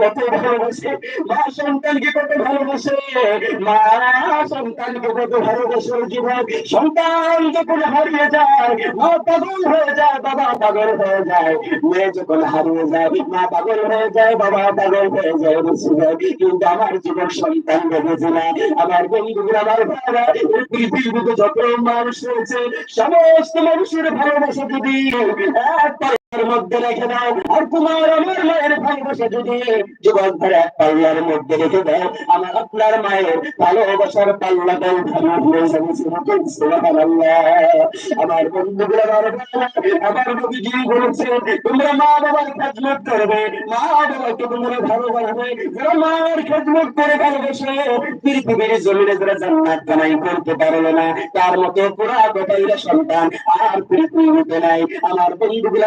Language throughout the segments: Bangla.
কত ভালোবাসে, মা সন্তানকে কত ভালোবাসে, মা সন্তানকে কত ভালোবাসে জীবন। সন্তান যখন হারিয়ে যায়, মা পাগল হয়ে যায়, বাবা পাগল হয়ে যায়, মেয়ে যখন হারিয়ে যায়, মা পাগল হয়ে যায়, বাবা পাগল হয়ে যায় কিন্তু আমার জীবন সন্তান বেঁধেছে না। আমার বন্ধুগুলো, আমার ভাইরা পৃথিবীতে যত মানুষ রয়েছে, সমস্ত মানুষের ভালোবাসা এক পৃথিবীর জমিনে যারা জান্নাত কামাই করতে পারল না, তার মতো পুরা গোটাইরা সন্তান আর পৃথিবীতে নাই। আমার বন্ধুগুলো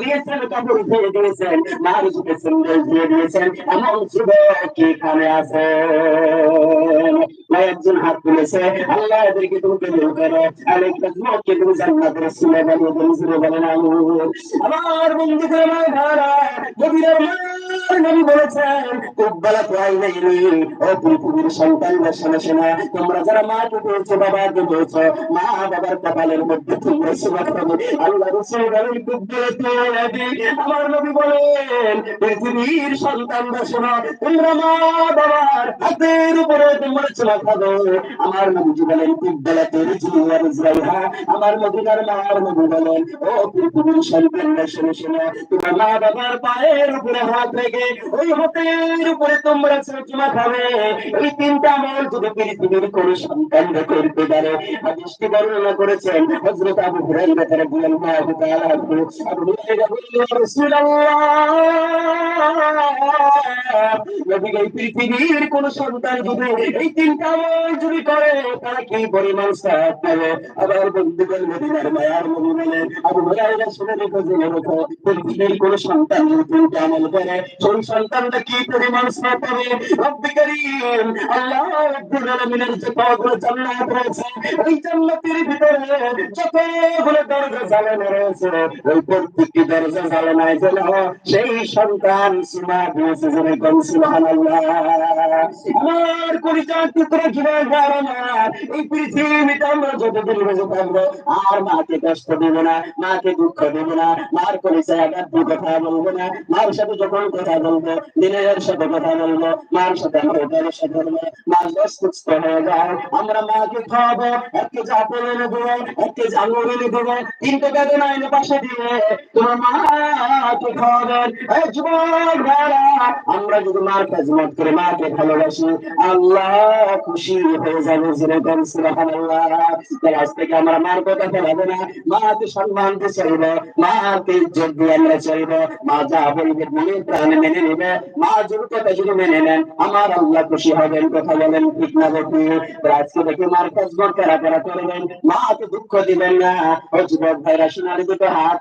দিয়েছেন কাপড় ধুয়ে দিয়েছেন জুতো সিঙ্গেল ধুয়ে দিয়েছেন এমন যুবক এখানে আছে একজন হাত তুলেছে আল্লাহ এদেরকে তুমি কবুল করো আর একটা যুবককে তুমি জান্নাতের আমার বন্ধু নবী মা আমার নবী বলেন, পৃথিবীর সন্তানরা শোনা, তোমরা মা বাবার হাতের উপরে তোমরা চলা খাব আমার নবীজি বলেন ইসরাইহা আমার মদিনার মার নবী বলেন, ও পৃথিবীর সন্তানরা শুনে শুনে। তোমার মা বাবার পায়ের উপরে হাত রেখে পৃথিবীর কোন সন্তান যদি এই তিনটা আমল যদি করে, তারা কি পরিমাণ সাহায্য পাবে? আবার বন্ধুগণ, মদিনার মায়ার নবী বলেন আবু হুরায়রা শুনে রেখো রেখো পৃথিবীর কোন সন্তান যদি তিনটা আমল করে সেই সন্তানটা কি পরিমাণ সাহায্য পাবে? রব্বি আল্লাহ রব্বুল আলামিনের যে কতগুলো জান্নাত রয়েছে, ওই জান্নাতের ভিতরে যতগুলো দরজা জ্বালানো রয়েছে, ওই প্রত্যেকটি দরজা জ্বালানায় যেন সেই সন্তান সীমা দিয়েছে যেরকম সুবহানাল্লাহ। আমার পরিচয় টুকরো জীবন আমার এই পৃথিবীতে আমরা যতদিন বেঁচে থাকব, আর মাকে কষ্ট দেব না, মাকে দুঃখ দেব না, মার পরিচয় আঘাত কথা বলব না, মার সাথে যখন কথা বলব দিনের সাথে কথা বলব, মার সাথে আমরা ওটার সাথে বলব। মা সুস্থ হয়ে যায়। আমরা মাকে খাওয়াবো এক কেজি আপেল এনে দেবো এক কেজি এনে দেবো তিনটে বেদনা এনে পাশে দিয়ে তোমার মাকে খাওয়াবেন। আমরা যদি মার কাজমত করে মাকে ভালোবাসি, আল্লাহ খুশি হয়ে যাবে যেরকম, সুবহানাল্লাহ। আজ থেকে আমরা মার কথা ফেলাবো না, মাকে সম্মান দিয়ে চাইব মাকে ইজ্জত দিয়ে আমরা চাইব মা যা বলবে মনে প্রাণে মেনে নেবে। মা যদি মেনে নেন, আমার আল্লাহ খুশি হবেন, কথা বলেন, ঠিক না বকি আজকে দেখে মার কাজমত কারা কারা করবেন মাকে দুঃখ দিবেন না। ও ভাইরা, সোনার দুটো হাত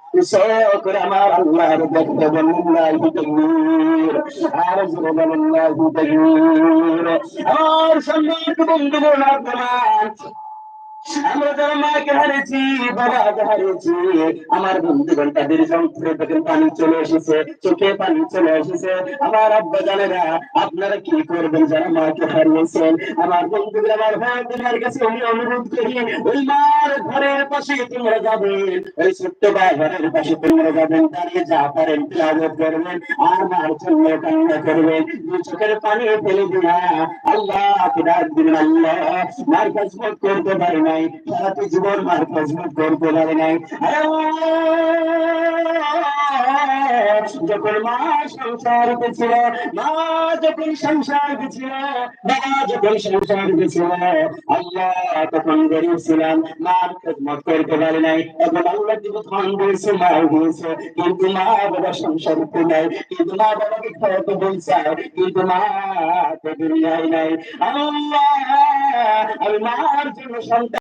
করে আমার আল্লাহর দেখতে বলুন আর জুড়ে বন্ধুগণ আপনারা আমরা বন্ধুগণ তাদের পানি চলে এসেছে, চোখে পানি চলে এসেছে। আমার আব্বা জানেরা, আপনারা কি করবেন যারা মাকে হারিয়েছেন? আমার বন্ধুদের আমার ভাই কাছে আমি অনুরোধ করি, ওই মার ঘরের পাশে তোমরা যাবেন ওই ছোট্ট ভাই ঘরের পাশে তোমরা যাবেন দাঁড়িয়ে যা পারেন প্লাবত করবেন, আর মার জন্য কান্না করবেন। দুই চোখের পানি ফেলে দিয়া আল্লাহ ডাক দিবেন, আল্লাহ, মার কাজ করতে পারেন নাই সারাটি জীবন মার খেজমত করতে পারে নাই। যখন মা সংসার ছিল মা যখন সংসার ছিল বাবা যখন সংসার ছিল আল্লাহ তখন গরিব ছিলাম মার খেদমত করতে পারে নাই। এখন আল্লাহ কিন্তু ধন মা কিন্তু মা বাবা সংসার নাই, কিন্তু মা বাবাকে বলছে, কিন্তু মা তো দুনিয়ায় নাই। আল্লাহ, আমি মার জন্য সন্তান